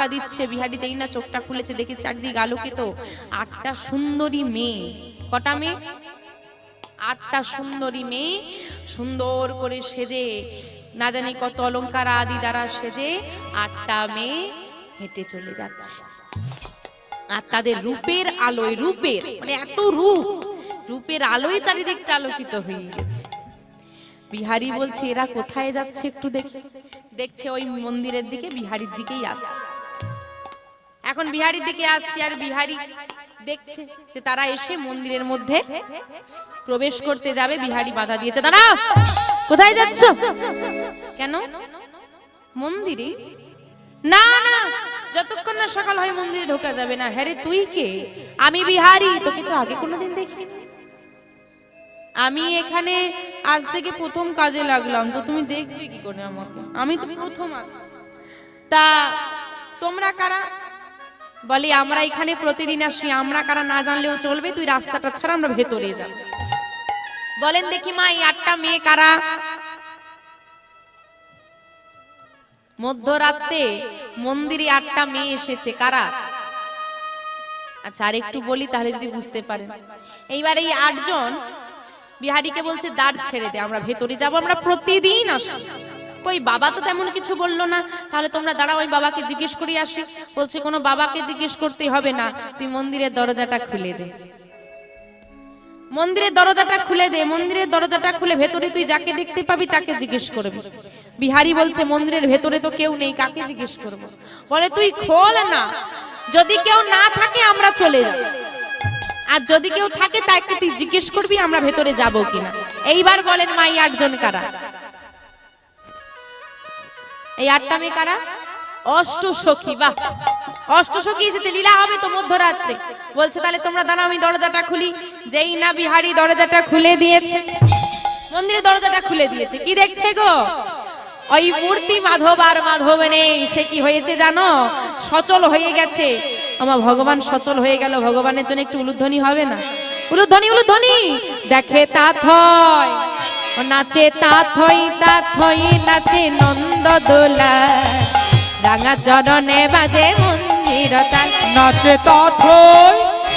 ধাক্কা দিচ্ছে, বিহারি যেই না চোখটা খুলেছে, দেখে চারদিক আলোকিত। আটটা সুন্দরী মেয়ে। কটা মেয়ে? আটটা সুন্দরী মেয়ে সুন্দর করে সেজে, না জানি কত অলংকার আদি দ্বারা সেজে আটটা মেয়ে হেঁটে চলে যাচ্ছে। আর তাদের রূপের আলোয়, রূপের মানে এত রূপ, রূপের আলোয় চারিদিকটা আলোকিত হয়ে গেছে। বিহারি বলছে, এরা কোথায় যাচ্ছে একটু দেখি, দেখছে ওই মন্দিরের দিকে, বিহারির দিকেই আসছে। এখন বিহারির দিকে আসছি আর বিহারি দেখছে যে তারা এসে মন্দিরের মধ্যে প্রবেশ করতে যাবে, বিহারি বাধা দিয়েছে। দাঁড়া কোথায় যাচ্ছ? কেন? মন্দিরে? না না, যতক্ষণ না সকাল হয় মন্দিরে ঢোকা যাবে না। হ্যাঁ তুই কে? আমি বিহারি, তোকে তো আগে কোনোদিন দেখিনি। আমি এখানে আজ থেকে প্রথম কাজে লাগলাম, তো তুমি দেখবে কি করে আমাকে? আমি তো প্রথম। তা তোমরা কারা? বলি, আমরা এখানে প্রতিদিন আসি, আমরা কারা না জানলেও চলবে, তুই রাস্তাটা ছাড়া আমরা ভেতরে যাব। বলেন দেখি মা, এই আটটা মেয়ে কারা? মধ্যরাতে মন্দিরে আটটা মেয়ে এসেছে, কারা? আচ্ছা আর একটু বলি, তাহলে যদি বুঝতে পারেন। এইবার এই আটজন বিহারীকে বলছে দাঁড় ছেড়ে দে, আমরা ভেতরে যাব, আমরা প্রতিদিন আসি। কই বাবা তো তেমন কিছু বলল না। তাহলে তোমরা দাঁড়াও, ওই বাবাকে জিজ্ঞেস করি আসি। বলছে, কোনো বাবাকে জিজ্ঞেস করতে হবে না। তুই মন্দিরের দরজাটা খুলে দে। মন্দিরের দরজাটা খুলে দে। মন্দিরের দরজাটা খুলে ভেতরে তুই যাকে দেখতে পাবি তাকে জিজ্ঞেস করবি। বিহারি বলছে, মন্দিরের ভেতরে তো কেউ নেই, কাকে জিজ্ঞেস করব? বলে, তুই খোল না। যদি কেউ না থাকে, আমরা চলে যাই। আর যদি কেউ থাকে, তাকে তুই জিজ্ঞেস করবি, আমরা ভেতরে যাব কিনা। এইবার বলেন, মাই আটজন কারা? এই আটটা মেয়ে কারা? অষ্ট সখী বাহ। অষ্ট সখী এসেছে, লীলা হবে তো মধ্যরাত্রে। বলছে, তাহলে তোমরা দাঁড়াও, আমি দরজাটা খুলি। যেই না বিহারি দরজাটা খুলে দিয়েছে। মন্দিরের দরজাটা খুলে দিয়েছে। কি দেখছে গো? ওই মূর্তি মাধব আর মাধব নেই। সে কি হয়েছে জানো? সচল হয়ে গেছে। আমার ভগবান সচল হয়ে গেল। ভগবানের জন্য একটু উলুধ্বনি হবে না? উলুধ্বনি উলুধ্বনি! দেখে তা ও নাচে তা থই তা থই নাচে নন্দ দোলা। রাঙা চরণে বাজে মন্দির তাল। নাচে তাথই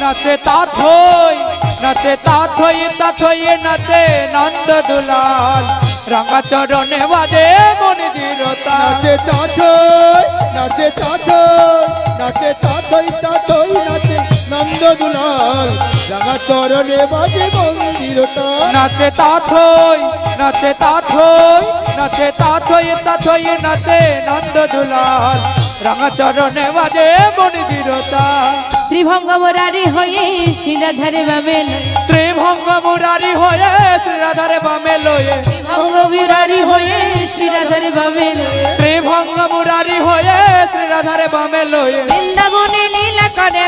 নাচে তাথই নাচে তাথই তাথই নাচে নন্দ দুলাল। রাঙা চরণে বাজে মন্দির নাচে তাথই নাচে তাথই নাচে তাথই রাঙা চরণে বাজে মন্দির নাচে তাথই নাচে তাথই নাচে তাথই তাথই নাচে নন্দ দুলাল। রাঙা চরণে বাজে মন্দির ত্রিভঙ্গ মোরারি হয়ে শিলাধারে বাবেল ত্রিভঙ্গ মুরারি হয়ে শ্রীরাধারে বামে লয়ে। ত্রিভঙ্গ বিরারি হয়ে শিলাধারে বাবেল ত্রিভঙ্গ মুরারি হয়ে শ্রীরাধারে বামে লয়ে। বৃন্দাবনে করে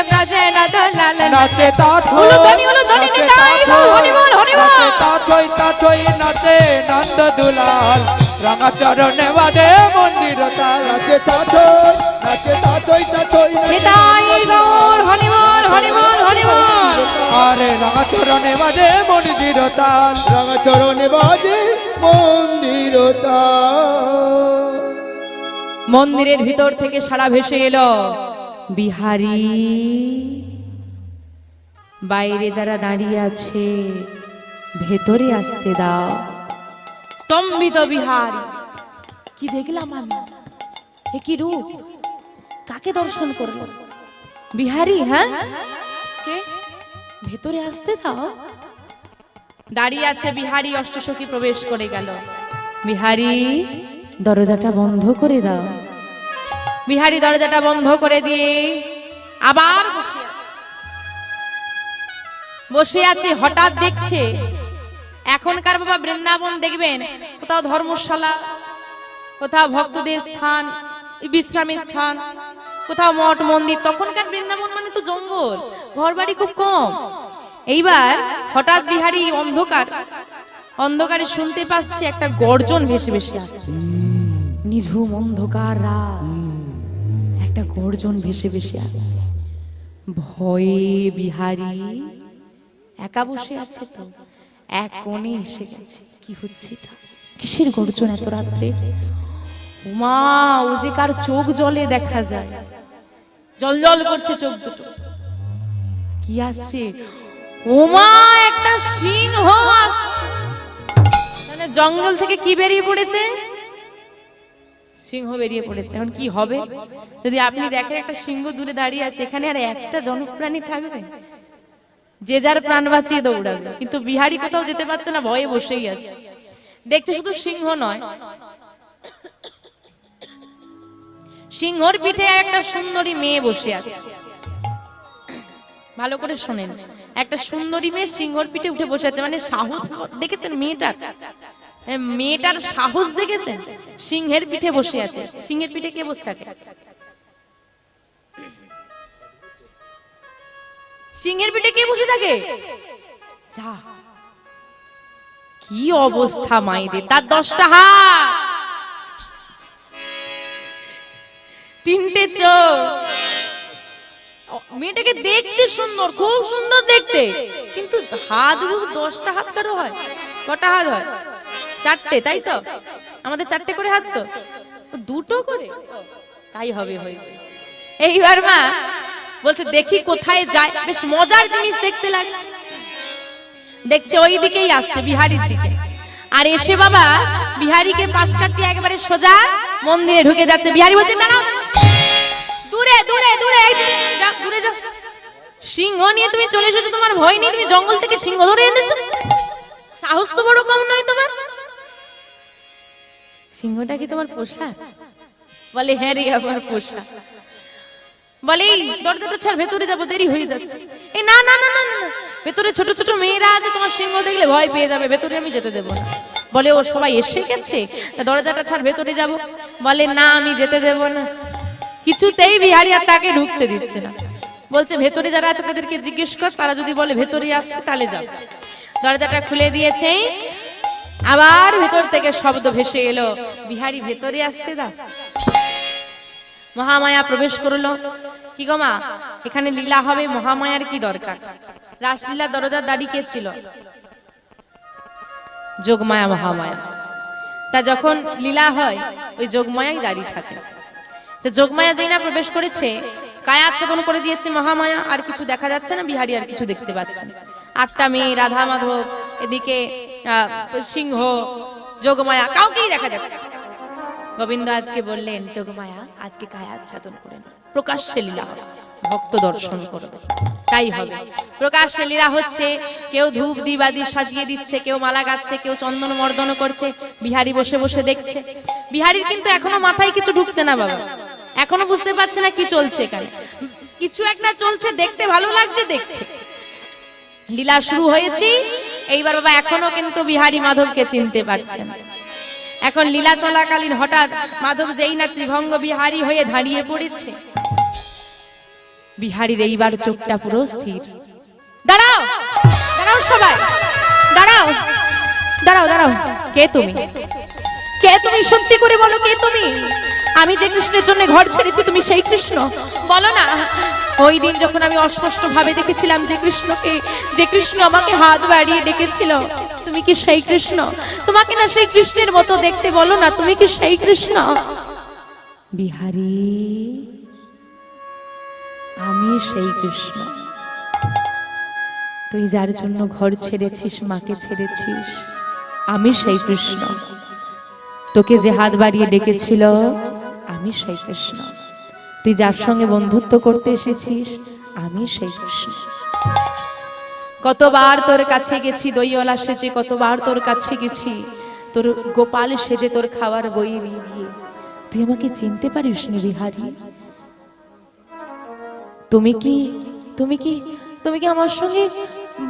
নাচে তাথই উলুধ্বনি, উলুধ্বনি, নিতাই গৌর, হরিবল, হরিবল। নাচে তাথই তাথই নাচে নন্দ দুলাল। রাঙা চরণে বাজে মন্দির তাল নাচে তাথই নাচে তাথই তাথই নিতাই গৌর হরিবল হরিবল হরিবল। আরে রাঙা চরণে বাজে মন্দির তাল রাঙা চরণে বাজে মন্দির তাল মন্দিরের ভিতর থেকে সারা ভেসে এলো। বিহারি। বাইরে যারা দাঁড়িয়ে আছে ভেতরে আসতে দাও। স্তম্ভিত বিহারি। কি দেখলাম আমি? এ কি রূপ? কাকে দর্শন করল? বিহারি হ্যাঁ? কে? ভেতরে আসতে দাও। দাঁড়িয়ে আছে বিহারি অষ্টসখী প্রবেশ করে গেল। বিহারি দরজাটা বন্ধ করে দাও। বিহারি দরজাটা বন্ধ করে দিয়ে আবার বসে আছে। হঠাৎ দেখছে এখনকার বাবা বৃন্দাবন দেখবেন, কোথাও ধর্মশালা, কোথাও ভক্তদের স্থান বিশ্রামের স্থান, কোথাও মঠ, মন্দির, তখনকার বৃন্দাবন মানে তো জঙ্গল ঘর বাড়ি খুব কম। এইবার হঠাৎ বিহারি অন্ধকার, অন্ধকারে শুনতে পাচ্ছে একটা গর্জন ভেসে ভেসে আসছে। নিঝুম অন্ধকার রাত। একটা গর্জন ভেসে ভেসে আসছে ভয়ে বিহারি একা বসে আছে তো, এক কোণে এসে গেছে। কি হচ্ছে কিসের গর্জন এত রাত্রে? মা ও যে কার চোখ জলে দেখা যায়। জল জল করছে চোখ দুটো। কি আসছে? ওমা একটা সিংহ। মানে জঙ্গল থেকে কি বেরিয়ে পড়েছে? সিংহ বেরিয়ে পড়েছে। এখন কি হবে? যদি আপনি দেখেন একটা সিংহ দূরে দাঁড়িয়ে আছে এখানে আর একটা জনপ্রাণী থাকবে? যে যার প্রাণ বাঁচিয়ে দৌড়াবে। কিন্তু বিহারি কোথাও যেতে পারছে না ভয়ে বসেই আছে। দেখছে শুধু সিংহ নয়। সিংহর পিঠে একটা সুন্দরী মেয়ে বসে আছে। ভালো করে শোনেন। একটা সুন্দরী মেয়ে সিংহর পিঠে উঠে বসে আছে। মানে সাহস দেখেছেন মেয়েটার? এ, মেয়েটার সাহস দেখেছেন? সিংহের পিঠে বসে আছে। সিংহের পিঠে কে বসে থাকে? সিংহের পিঠে কে বসে থাকে? কি অবস্থা মাইদের তার দশটা হাত। তিনটে চোখ। মেয়েটাকে দেখতে সুন্দর, খুব সুন্দর দেখতে। কিন্তু হাত দশটা হাত কারও হয়? কটা হাত হয়? চারটে, তাই তো? আমাদের চারটে করে হাত তো? দুটো করে? তাই হবে হয়তো। এইবার মা বলছে, দেখি কোথায় যায়। বেশ মজার জিনিস দেখতে লাগছে। দেখছে ওই দিকেই আসছে, বিহারির দিকে। আর এসে বাবা বিহারিকে পাশ কাটিয়ে একেবারে সোজা মন্দিরে ঢুকে যাচ্ছে। বিহারি বলছে, দাঁড়াও। দূরে দূরে দূরে দূরে যাও সিংহ নিয়ে তুমি চলে এসেছ, তোমার ভয় নেই। তুমি জঙ্গল থেকে সিংহ ধরে এনেছো। সাহস তো বড় কম নয় তোমার। সিংহটা কি তোমার পোষা? বলে হ্যাঁ রে, আমার পোষা। বলে, এই দরজাটা ছাড়, ভেতরে যাব, দেরি হয়ে যাচ্ছে। এই না না না না। ভেতরে ছোট ছোট মেয়েরা আছে, তোমার সিংহ দেখলে ভয় পেয়ে যাবে, ভেতরে আমি যেতে দেবো না। বলে ও সবাই এসে গেছে দরজাটা ছাড়, ভেতরে যাব। বলে, না, আমি যেতে দেবো না। কিছুতেই বিহারি আর তাকে ঢুকতে দিচ্ছে না। বলছে, ভেতরে যারা আছে, তাদেরকে জিজ্ঞেস কর, তারা যদি বলে ভেতরে আসতে, তাহলে যাও দরজাটা খুলে দিয়েছে। আবার ভেতর থেকে শব্দ ভেসে এলো, বিহারি ভেতরে আসতে দাও। মহামায়া প্রবেশ করল। কি গো মা, এখানে লীলা হবে, মহামায়ার কি দরকার? রাসলীলা দরজার দাঁড়িয়ে কে ছিল? যোগমায়া, মহামায়া। তা যখন লীলা হয়, ওই যোগমায়াই দাঁড়িয়ে থাকে। তো যোগমায়া যেই না প্রবেশ করেছে, কায়া আচ্ছাদন করে দিয়েছে মহামায়া, আর কিছু দেখা যাচ্ছে না, বিহারি আর কিছু দেখতে পাচ্ছে না। আটটা মেয়ে, রাধা মাধব, এদিকে সিংহ, যোগমায়া, কাউকেই দেখা যাচ্ছে গোবিন্দ আজকে বললেন, যোগমায়া, আজকে কায়া আচ্ছাদন করেন প্রকাশ্যে লীলা ভক্ত দর্শন করবে। তাই হবে। প্রকাশ্যে লীলা হচ্ছে, কেউ ধূপ দিবাদি সাজিয়ে দিচ্ছে, কেউ মালা গাচ্ছে, কেউ চন্দন মর্দন করছে, বিহারি বসে বসে দেখছে। বিহারির কিন্তু এখনও মাথায় কিছু ঢুকছে না বাবা। এখনও বুঝতে পারছে না কি চলছে এখানে। কিছু একটা চলছে, দেখতে ভালো লাগছে, দেখছে। লীলা শুরু হয়েছে। এইবার বাবা এখনও কিন্তু বিহারি মাধবকে চিনতে পারছে না। এখন লীলা চলাকালীন হঠাৎ মাধব যেই না ত্রিভঙ্গ বিহারী হয়ে দাঁড়িয়ে পড়েছে। বিহারীর এইবার চোখটা পুরো স্থির। দাঁড়াও! দাঁড়াও সবাই! দাঁড়াও! দাঁড়াও দাঁড়াও! কে তুমি? কে তুমি? সত্যি করে বলো, কে তুমি? আমি যে কৃষ্ণের জন্য ঘর ছেড়েছি, তুমি সেই কৃষ্ণ। বলো না, ওই দিন যখন আমি অস্পষ্ট ভাবে দেখেছিলাম যে কৃষ্ণকে, যে কৃষ্ণ আমাকে হাত বাড়িয়ে ডেকেছিল, তুমি কি সেই কৃষ্ণ? তোমাকে না সেই কৃষ্ণের মতো দেখতে বলো না, তুমি কি সেই কৃষ্ণ? বিহারী, আমি সেই কৃষ্ণ। তুই যার জন্য ঘর ছেড়েছিস, মাকে ছেড়েছিস, আমি সেই কৃষ্ণ। তোকে যে হাত বাড়িয়ে ডেকেছিল আমি সেই কৃষ্ণ। তুই যার সঙ্গে বন্ধুত্ব করতে এসেছিস, আমি সেই কৃষ্ণ। কতবার তোর কাছে গেছি দইওয়ালা সেজে, কতবার তোর কাছে গেছি, তোর গোপাল সেজে তোর খাবার বই নিয়ে গিয়ে। তুই আমাকে চিনতে পারিস নি বিহারি? তুমি কি তুমি কি তুমি কি আমার সঙ্গে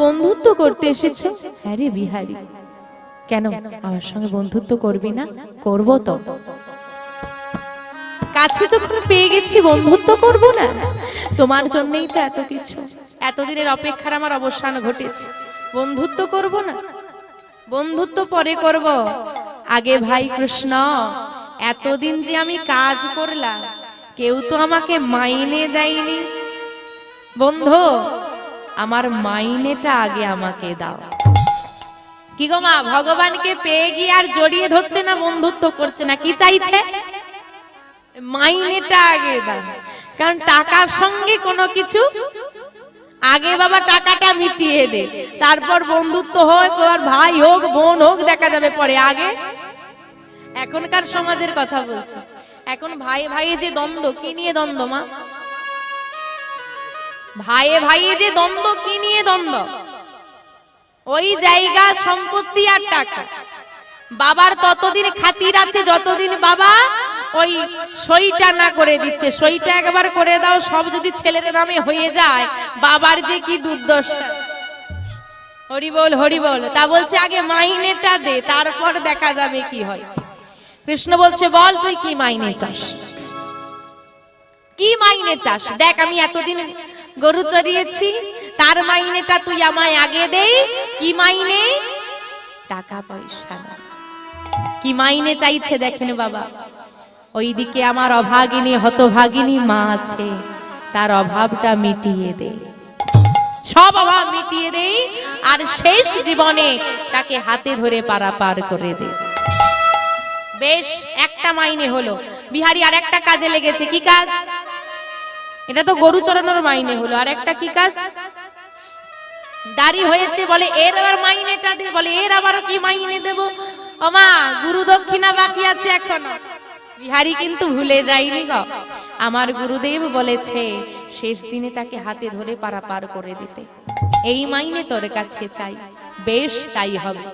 বন্ধুত্ব করতে এসেছ? হ্যাঁ রে বিহারি। কেন, আমার সঙ্গে বন্ধুত্ব করবি না? করব তো। কাছে যখন পেয়ে গেছি বন্ধুত্ব করব না। তোমার জন্যই তো এত কিছু। এতদিনের অপেক্ষার আমার অবসান ঘটেছে। বন্ধুত্ব করব না। বন্ধুত্ব পরে করব। আগে ভাই কৃষ্ণ, এতদিন যে আমি কাজ করলাম, কেউ তো আমাকে মাইনে দেয়নি। বন্ধু, আমার মাইনেটা আগে আমাকে দাও। কি গো মা, ভগবানকে পেয়ে গিয়ে আর জড়িয়ে ধরছে না, বন্ধুত্ব করছে না, কি চাইছে? মাইনেটা আগে দাও। কারণ টাকার সঙ্গে কোনো কিছু, আগে বাবা টাকাটা মিটিয়ে দে। তারপর বন্ধুত্ব হয় পর ভাই হোক, বোন হোক, দেখা যাবে পরে। আগে এখনকার সমাজের কথা বলছি। এখন ভাই ভাই যে দ্বন্দ্ব, কি নিয়ে দ্বন্দ্ব মা? ভাইয়ে ভাইয়ে যে দ্বন্দ্ব, কি নিয়ে দ্বন্দ্ব? ওই জায়গা, সম্পত্তি আর টাকা। বাবার ততদিন খাতির আছে, যতদিন বাবা ওই সইটা না করে দিচ্ছে। সইটা একবার করে দাও, সব যদি ছেলের নামে হয়ে যায়, বাবার যে কি দুর্দশা। হরি বল হরি বল তা বলছে, আগে মাইনেটা দে, তারপর দেখা যাবে কি হয়। কৃষ্ণ বলছে, বল, তুই কি মাইনে চাস? কি মাইনে চাস? দেখ, আমি এতদিন গরু চড়িয়েছি তার মাইনেটা তুই আমায় আগে দে। কি মাইনে? টাকা পয়সা। কি মাইনে চাইছে, দেখেন বাবা। ওইদিকে আমার অভাগিনী, হতভাগিনী মা আছে। তার অভাবটা মিটিয়ে দে। সব অভাব মিটিয়ে দেই আর শেষ জীবনে তাকে হাতে ধরে পারাপার করে দে। বেশ, একটা মাইনে হলো। বিহারি আর একটা কাজে লেগেছে। কি কাজ? এটা তো গরু চড়ানোর মাইনে হলো। আর একটা কি কাজ? দাড়ি হয়েছে বলে, এর আবার মাইনেটা দে। বলে, এর আবার কি মাইনে দেব? ওমা গুরু দক্ষিণা বাকি আছে এখনও। বিহারি কিন্তু ভুলে যায়নি গ। আমার গুরুদেব বলেছে, শেষ দিনে তাকে হাতে ধরে পারাপার করে দিতে। এই মাইনে তোর কাছে চাই। বেশ, তাই হবে।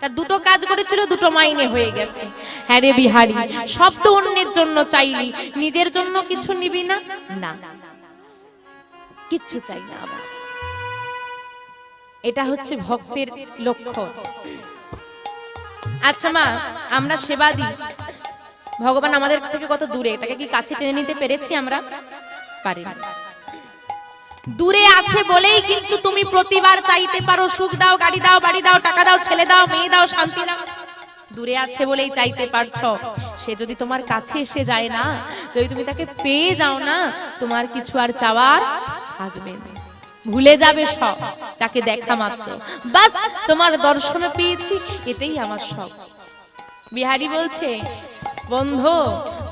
তা দুটো কাজ করেছিল, দুটো মাইনে হয়ে গেছে। হ্যাঁ রে বিহারি, সব তো অন্যের জন্য চাইলি। নিজের জন্য কিছু নিবি না? না। কিচ্ছু চাই না আবার। এটা হচ্ছে ভক্তের লক্ষ্য। আচ্ছা মা, আমরা সেবা দিই। ভগবান আমাদের থেকে কত দূরে? তাকে কি কাছে টেনে নিতে পেরেছি আমরা? পারি দূরে আছে বলেই কিন্তু তুমি প্রতিবার চাইতে পারো, সুখ দাও, গাড়ি দাও, বাড়ি দাও, টাকা দাও, ছেলে দাও, মেয়ে দাও, শান্তি দাও। দূরে আছে বলেই চাইতে পারছ। সে যদি তোমার কাছে এসে যায় না, যদি তুমি তাকে পেয়ে যাও না, তোমার কিছু আর চাওয়ার থাকবে না। ভুলে যাবে সব, তাকে দেখা মাত্র। বাস, তোমার দর্শন পেয়েছি এতেই আমার সব বিহারি বলছে বন্ধু,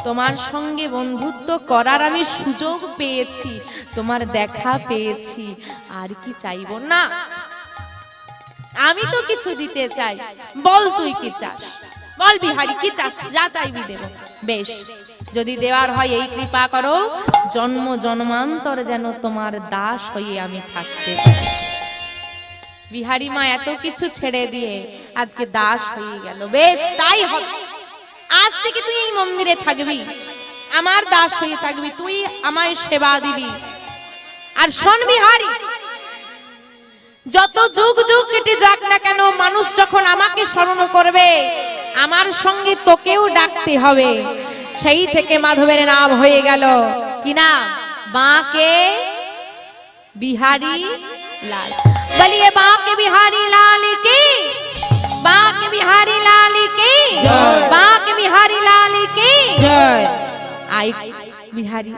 তোমার সঙ্গে বন্ধুত্ব করার আমি সুযোগ পেয়েছি, তোমার দেখা পেয়েছি, আর কি চাইব না? আমি তো কিছু দিতে চাই, বল তুই কি চাস? বল বিহারি, কি চাস? যা চাইবি দেব। বেশ, যদি দেওয়ার হয় এই কৃপা করো, জন্ম জন্মান্তর যেন তোমার দাস হয়ে আমি থাকতে বিহারি মা, এত কিছু ছেড়ে দিয়ে আজকে দাস হয়ে গেল। বেশ, তাই হবে। আজ থেকে তুই এই মন্দিরে থাকবি। আমার দাস হয়ে থাকবি, তুই আমায় সেবা দিবি। আর শোনবিহারি যত যুগ যুগ কেটে যাক না কেন, মানুষ যখন আমাকে স্মরণ করবে, আমার সঙ্গে তোকেও ডাকতে হবে। সেই থেকে মাধবের নাম হয়ে গেল। কি না বাঁকে বিহারি লাল। বলিয়ে বাঁকে বিহারি লাল কি? বাঁকে বিহারি লাল কি? আই বিহারি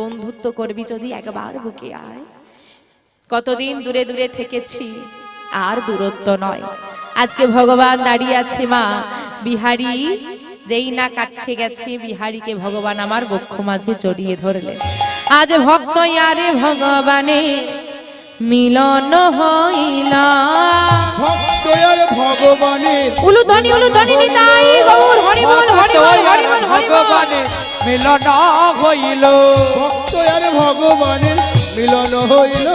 বন্ধুত্ব করবি যদি একবার বুকে আয়। কতদিন দূরে দূরে থেকেছি আর দূরত্ব নয়। আজকে ভগবান দাঁড়িয়ে আছে মা বিহারি যেই না কাটছে গেছে বিহারিকে ভগবান আমার বক্ষ মাঝে জড়িয়ে ধরলেন। আজ ভক্ত আরে ভগবানে মিলন হইলা। ভক্ত আর ভগবানের উলুধ্বনি উলুধ্বনি নিতাই গৌর হরি বল হরি বল হরি বল হরি বল ভগবানে মিলন হইল। ভক্ত আর ভগবানের মিলন হইল।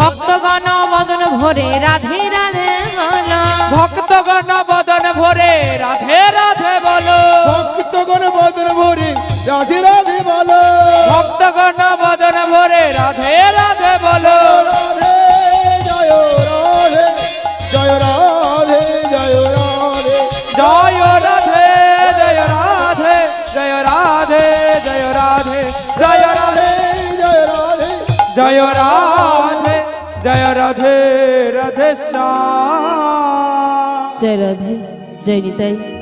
ভক্তগণ মদন ভরে রাধে রাধে বলা। ভক্তগণ বদন ভরে রাধে রাধে বলো। ভক্তগণ বদন ভরে রাধে রাধে বলো। ভক্তগণ বদন ভরে রাধে જય રાધે જય રાધે રાધે શ્યામ જય રાધે જય નિતાઈ